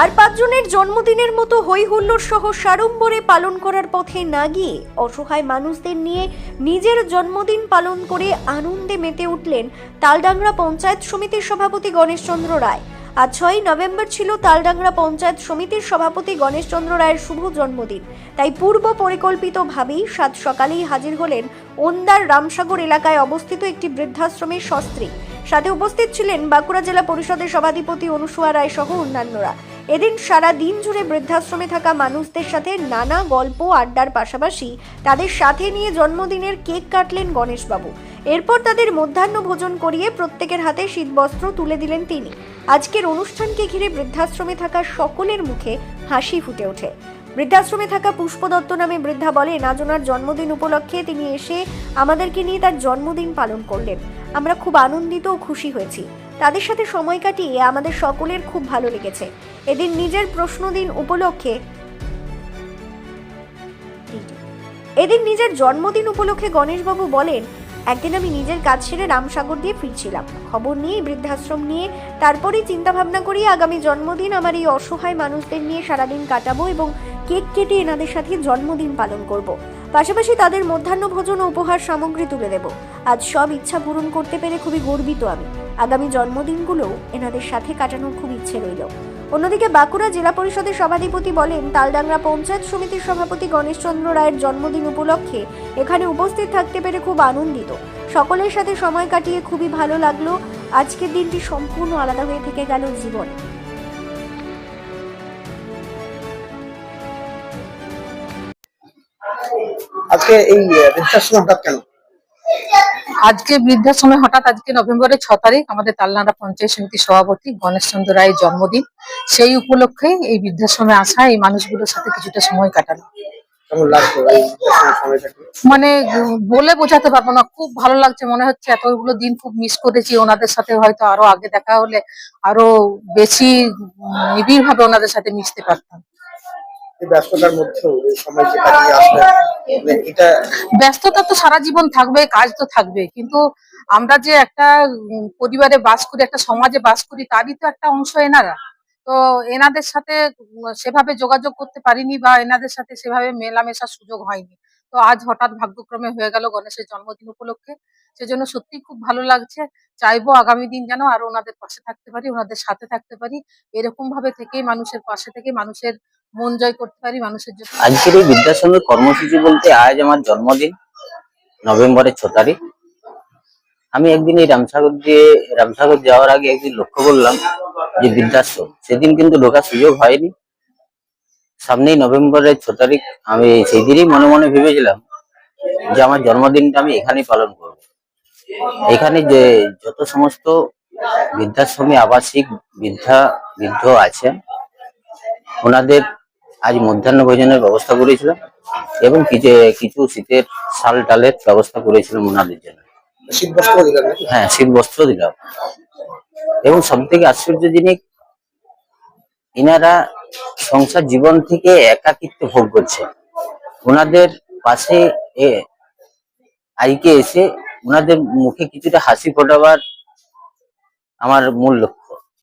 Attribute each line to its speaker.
Speaker 1: আর পাঁচজনের জন্মদিনের মতো হই হুল্লোড় সহ সাড়ম্বরে পালন করার পথে না গিয়ে অসহায় মানুষদের নিয়ে নিজের জন্মদিন পালন করে আনন্দে মেতে উঠলেন তালডাংরা পঞ্চায়েত সমিতির সভাপতি গণেশচন্দ্র রায়। আজ ছয়ই নভেম্বর ছিল তালডাংরা পঞ্চায়েত সমিতির সভাপতি গণেশচন্দ্র রায়ের শুভ জন্মদিন। তাই পূর্ব পরিকল্পিতভাবেই সাত সকালেই হাজির হলেন ওন্দার রামসাগর এলাকায় অবস্থিত একটি বৃদ্ধাশ্রমের সস্ত্রী। সাথে উপস্থিত ছিলেন বাঁকুড়া জেলা পরিষদের সভাধিপতি অনুসুয়া রায় সহ অন্যান্যরা। এদিন সারা দিন জুড়ে বৃদ্ধাশ্রমে থাকা মানুষদের সাথে নানা গল্প আড্ডার পাশাপাশি তাদের সাথে নিয়ে জন্মদিনের কেক কাটলেন গণেশবাবু। এরপর তাদের মধ্যাহ্ন ভোজন করিয়ে প্রত্যেকের হাতে শীতবস্ত্র তুলে দিলেন তিনি। আজকের অনুষ্ঠানকে ঘিরে বৃদ্ধাশ্রমে থাকা সকলের মুখে হাসি ফুটে ওঠে। বৃদ্ধাশ্রমে থাকা পুষ্প দত্ত নামে বৃদ্ধা বলেন, আজ ওনার জন্মদিন উপলক্ষে তিনি এসে আমাদেরকে নিয়ে তার জন্মদিন পালন করলেন। আমরা খুব আনন্দিত ও খুশি হয়েছি। তাদের সাথে সময় কাটিয়ে আমাদের সকলের খুব ভালো লেগেছে। এদিন নিজের প্রশ্নদিন উপলক্ষে এদিন নিজের জন্মদিন উপলক্ষে গণেশবাবু বলেন, একদিন আমি নিজের কাজ সেরে রামসাগর দিয়ে ফিরছিলাম। খবর নিয়ে, বৃদ্ধাশ্রম নিয়ে, তারপরেই চিন্তা ভাবনা করি আগামী জন্মদিন আমার এই অসহায় মানুষদের নিয়ে সারাদিন কাটাবো এবং কেক কেটে এনাদের সাথে জন্মদিন পালন করব। পাশাপাশি তাদের মধ্যাহ্ন ভোজন ও উপহার সামগ্রী তুলে দেব। আজ সব ইচ্ছা পূরণ করতে পেরে খুবই গর্বিত আমি। আগামী জন্মদিনগুলোও এনাদের সাথে কাটানোর খুব ইচ্ছে রইল। অন্যদিকে বাঁকুড়া জেলা পরিষদের সভাধিপতি বলেন, তালডাংরা পঞ্চায়েত সমিতির সভাপতি গণেশচন্দ্র রায়ের জন্মদিন উপলক্ষে এখানে উপস্থিত থাকতে পেরে খুব আনন্দিত। সকলের সাথে সময় কাটিয়ে খুবই ভালো লাগল। আজকের দিনটি সম্পূর্ণ আলাদা হয়ে থেকে গেল জীবন।
Speaker 2: আজকে এই বৃদ্ধাশ্রম হঠাৎ কেন?
Speaker 3: আজকে বৃদ্ধাশ্রমে হঠাৎ আজকে নভেম্বরের ছ তারিখ আমাদের তালনাড়া পঞ্চায়েত সমিতির সভাপতি গণেশচন্দ্র রায়ের জন্মদিন। সেই উপলক্ষে এই বৃদ্ধাশ্রমে আসা এই মানুষগুলোর সাথে কিছুটা সময় কাটানো। মানে বলে বোঝাতে পারব না খুব ভালো লাগছে। মনে হচ্ছে এতগুলো দিন খুব মিস করেছি ওনাদের সাথে হয়তো আরও আগে দেখা হলে আরও বেশি নিবিড় ভাবে ওনাদের সাথে মিশতে পারতাম।
Speaker 2: ব্যস্ততার মধ্যেও সময় মানে
Speaker 3: ব্যস্ততা তো সারা জীবন থাকবে, কাজ তো থাকবে। কিন্তু আমরা যে একটা পরিবারে বাস করি, একটা সমাজে বাস করি, তারই তো একটা অংশ এনারা। তো এনাদের সাথে সেভাবে যোগাযোগ করতে পারিনি বা এনাদের সাথে সেভাবে মেলামেশার সুযোগ হয়নি। তো আজ হঠাৎ ভাগ্যক্রমে হয়ে গেল গণেশের জন্মদিন উপলক্ষে। সেজন্য সত্যি খুব ভালো লাগছে। চাইব আগামী দিন যেন আরও ওনাদের পাশে থাকতে পারি, ওনাদের সাথে থাকতে পারি। এরকম ভাবে থেকেই, মানুষের পাশে থেকে মানুষের মন জয় করতে পারি মানুষের জন্য।
Speaker 4: আজকের এই বৃদ্ধাশ্রমের কর্মসূচি বলতে আজ আমার জন্মদিন, নভেম্বরের ছ তারিখ। আমি একদিন এই রামসাগর দিয়ে, রামসাগর যাওয়ার আগে একদিন লক্ষ্য করলাম যে বৃদ্ধাশ্রম, সেদিন কিন্তু ঢোকার সুযোগ হয়নি। সামনেই নভেম্বরের ছ তারিখ, আমি সেই দিনই মনে মনে ভেবেছিলাম যে আমার জন্মদিনটা আমি এখানেই পালন করব। এখানে যে যত সমস্ত বৃদ্ধাশ্রমী আবাসিক বৃদ্ধা, বৃদ্ধ আছেন, ওনাদের আজ মধ্যাহ্ন ভোজনের ব্যবস্থা করেছিলাম এবং কিছু কিছু শীতের শাল টালের ব্যবস্থা করেছিলাম ওনাদের জন্য। হ্যাঁ শীত বস্ত্র দিলাম। এবং সব থেকে আশ্চর্য জিনিস ইনারা সংসার জীবন থেকে একাকিত্ব ভোগ করছে ওনাদের পাশে এ আইকে এসে ওনাদের মুখে কিছুটা হাসি ফোটাবার আমার মূল লক্ষ্য।